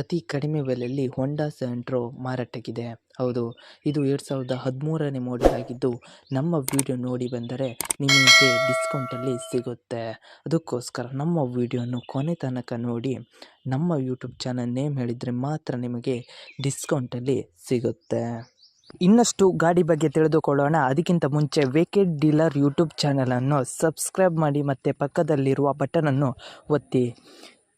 ಅತಿ ಕಡಿಮೆ ಬೆಲೆಯಲ್ಲಿ ಹೊಂಡಾ ಸೆಂಟ್ರೋ ಮಾರಾಟಕ್ಕಿದೆ. ಹೌದು, ಇದು ಎರಡು ಸಾವಿರದ ಹದಿಮೂರನೇ ಮಾಡೆಲ್ ಆಗಿದ್ದು, ನಮ್ಮ ವಿಡಿಯೋ ನೋಡಿ ಬಂದರೆ ನಿಮಗೆ ಡಿಸ್ಕೌಂಟಲ್ಲಿ ಸಿಗುತ್ತೆ. ಅದಕ್ಕೋಸ್ಕರ ನಮ್ಮ ವಿಡಿಯೋನು ಕೊನೆ ತನಕ ನೋಡಿ, ನಮ್ಮ ಯೂಟ್ಯೂಬ್ ಚಾನಲ್ ನೇಮ್ ಹೇಳಿದರೆ ಮಾತ್ರ ನಿಮಗೆ ಡಿಸ್ಕೌಂಟಲ್ಲಿ ಸಿಗುತ್ತೆ. ಇನ್ನಷ್ಟು ಗಾಡಿ ಬಗ್ಗೆ ತಿಳಿದುಕೊಳ್ಳೋಣ. ಅದಕ್ಕಿಂತ ಮುಂಚೆ ವೇಕೆಡ್ ಡೀಲರ್ ಯೂಟ್ಯೂಬ್ ಚಾನಲನ್ನು ಸಬ್ಸ್ಕ್ರೈಬ್ ಮಾಡಿ ಮತ್ತು ಪಕ್ಕದಲ್ಲಿರುವ ಬಟನನ್ನು ಒತ್ತಿ.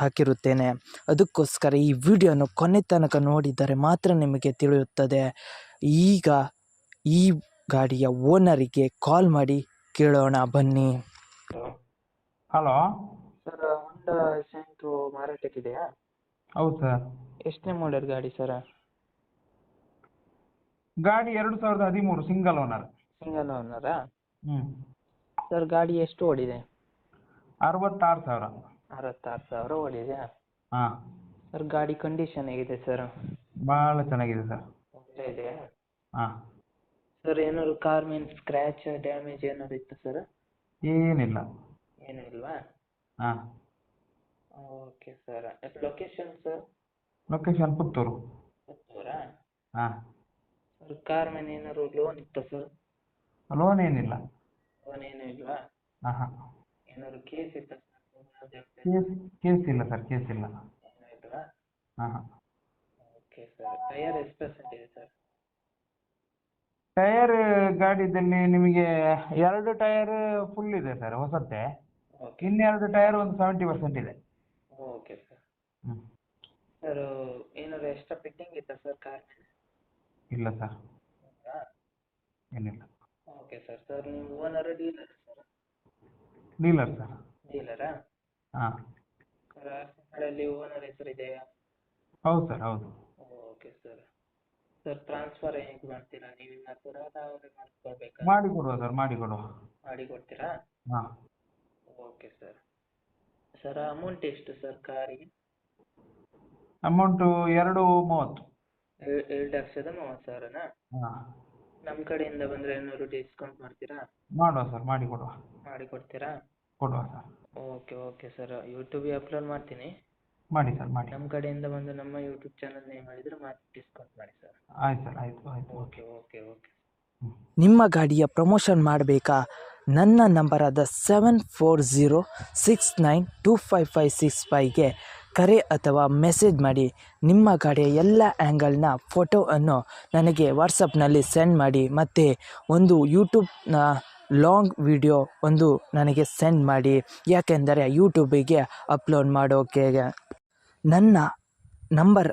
ಹಾಕಿರುತ್ತೇನೆ. ಅದಕ್ಕೋಸ್ಕರ ಈ ವಿಡಿಯೋನು ಕೊನೆ ತನಕ ನೋಡಿದರೆ ಮಾತ್ರ ನಿಮಗೆ ತಿಳಿಯುತ್ತದೆ. ಈಗ ಈ ಗಾಡಿಯ ಓನರಿಗೆ ಕಾಲ್ ಮಾಡಿ ಕೇಳೋಣ ಬನ್ನಿ. ಹಲೋ. ಸರ್ ಹೊಂಡಾ ಸೆಂಟ್ರೋ ಮಾರಾಟಕ್ಕಿದೆಯಾ ಹೌದು ಸರ್. ಎಷ್ಟನೇ ಮಾಡೆಲ್ ಗಾಡಿ ಸರ್? ಗಾಡಿ ಎರಡು ಸಾವಿರದ ಹದಿಮೂರು ಸಿಂಗಲ್ ಓನರ್ ಸಿಂಗಲ್ ಓನರಾ ಹ್ಞೂ ಸರ್ ಗಾಡಿ ಎಷ್ಟು ಓಡಿದೆ? ಅರವತ್ತಾರು ಸಾವಿರ. ಅರವತ್ತಾರು ಸಾವಿರ ಓಡಿದೆಯಾ ಹಾ. ಸರ್ ಗಾಡಿ ಕಂಡೀಷನ್ ಹೇಗಿದೆ ಸರ್? ಭಾಳ ಚೆನ್ನಾಗಿದೆ ಸರ್. ಒಳ್ಳೆ ಇದೆಯಾ? ಹಾ. ಸರ್ ಏನಾದ್ರು ಕಾರ್ ಮೇಲೆ ಸ್ಕ್ರ್ಯಾಚ್ ಡ್ಯಾಮೇಜ್ ಏನಾದ್ರು ಇತ್ತಾ ಸರ್? ಏನಿಲ್ಲ. ಏನೂ ಇಲ್ವಾ? ಹಾಂ. Okay sir. Location sir? Location Puttur. ಪುತ್ತೂರಾ? ಹಾಂ. ಸರ್ ಕಾರ್ ಮೇಲೆ ಏನಾದ್ರು ಲೋನ್ ಇತ್ತಾ ಸರ್? ಲೋನ್ ಏನಿಲ್ಲ. ಲೋನ್ ಏನೂ ಇಲ್ವಾ? ಹಾಂ ಹಾಂ. ಏನಾದ್ರು ಕೇಸ್ ಇತ್ತಾ ಕೇಸ್ ಕೇಸ್ ಇಲ್ಲ ಸರ್ ಕೇಸ್ ಇಲ್ಲ. ಟೈರ್ ಇಲ್ವಾ ಹಾಂ ಹಾಂ. ಓಕೆ ಸರ್ ಟೈಯರ್ ಎಷ್ಟು ಪರ್ಸೆಂಟ್ ಇದೆ ಸರ್? ಟೈರ್ ಗಾಡಿದಲ್ಲಿ ನಿಮಗೆ ಎರಡು ಟೈರ್ ಫುಲ್ ಇದೆ ಸರ್ ಹೊಸತ್ತೆ ಓಕೆ. ಇನ್ನೆರಡು ಟೈರ್ ಒಂದು ಸೆವೆಂಟಿ ಪರ್ಸೆಂಟ್ ಇದೆ. Okay sir. ಹ್ಞೂ ಸರ್ ಏನಾದ್ರು ಎಕ್ಸ್ಟ್ರಾ ಫಿಟ್ಟಿಂಗ್ ಇತ್ತಾ ಸರ್ ಕಾರ್ ಇಲ್ಲ ಸರ್. ಏನಿಲ್ಲ. ಓಕೆ ಸರ್ ಸರ್ ನೀವು owner dealer sir? Dealer sir. ಡೀಲರಾ? ಹಾಂ. ಸರ್ ಅಲ್ಲಿ ಓನರ್ ಹೆಸರು ಇದೆಯಾ? ಹೌದು ಸರ್ ಹೌದು. Okay sir. ಸರ್ ಟ್ರಾನ್ಸ್ಫರ್ ಹೇಗೆ ಮಾಡ್ತೀರಾ? ನೀವು ಮಾಡ್ತೀರಾ ನಾವೇ ಮಾಡಿ ಮಾಡಿಕೊಡುವ ಸರ್ ಮಾಡಿಕೊಡುವ. ಮಾಡಿ ಕೊಡ್ತೀರಾ ಹಾಂ. Okay sir. ಸರ್ ಅಮೌಂಟ್ ಎಷ್ಟು ಸರ್ ಕಾರಿಗೆ ಅಮೌಂಟು ಎರಡು ಮೂವತ್ತು. ಎರಡು ಲಕ್ಷದ ಮೂವತ್ತು ಸಾವಿರನಾ? ಹಾಂ. ನಮ್ಮ ಕಡೆಯಿಂದ ಬಂದರೆ ಏನಾದ್ರು ಡಿಸ್ಕೌಂಟ್ ಮಾಡ್ತೀರಾ? ಮಾಡುವ ಸರ್ ಮಾಡಿ ಕೊಡುವ ಮಾಡಿ ಕೊಡ್ತೀರಾ ಕೊಡುವ sir. Okay okay sir. ಯೂಟ್ಯೂಬಿಗೆ upload ಮಾಡ್ತೀನಿ. ಮಾಡಿ ಸರ್ ಮಾಡಿ. ನಮ್ಮ ಕಡೆಯಿಂದ ಬಂದು ನಮ್ಮ ಯೂಟ್ಯೂಬ್ ಚಾನಲ್ ನೇಮ್ ಹೇಳಿದರೆ ಮತ್ತೆ ಡಿಸ್ಕೌಂಟ್ ಮಾಡಿ ಸರ್. ಆಯ್ತು ಸರ್ ಆಯಿತು ಆಯಿತು. Okay okay okay. ನಿಮ್ಮ ಗಾಡಿಯ ಪ್ರಮೋಷನ್ ಮಾಡಬೇಕಾ? ನನ್ನ ನಂಬರಾದ seven four zero six nine two five five six ಫೈವ್ಗೆ ಕರೆ ಅಥವಾ ಮೆಸೇಜ್ ಮಾಡಿ. ನಿಮ್ಮ ಗಾಡಿಯ ಎಲ್ಲ ಆ್ಯಂಗಲ್ನ ಫೋಟೋವನ್ನು ನನಗೆ ವಾಟ್ಸಪ್ನಲ್ಲಿ ಸೆಂಡ್ ಮಾಡಿ. ಮತ್ತು ಒಂದು ಯೂಟ್ಯೂಬ್ನ ಲಾಂಗ್ ವಿಡಿಯೋ ಒಂದು ನನಗೆ ಸೆಂಡ್ ಮಾಡಿ. ಯಾಕೆಂದರೆ ಯೂಟ್ಯೂಬಿಗೆ ಅಪ್ಲೋಡ್ ಮಾಡೋಕೆ ನನ್ನ ನಂಬರ್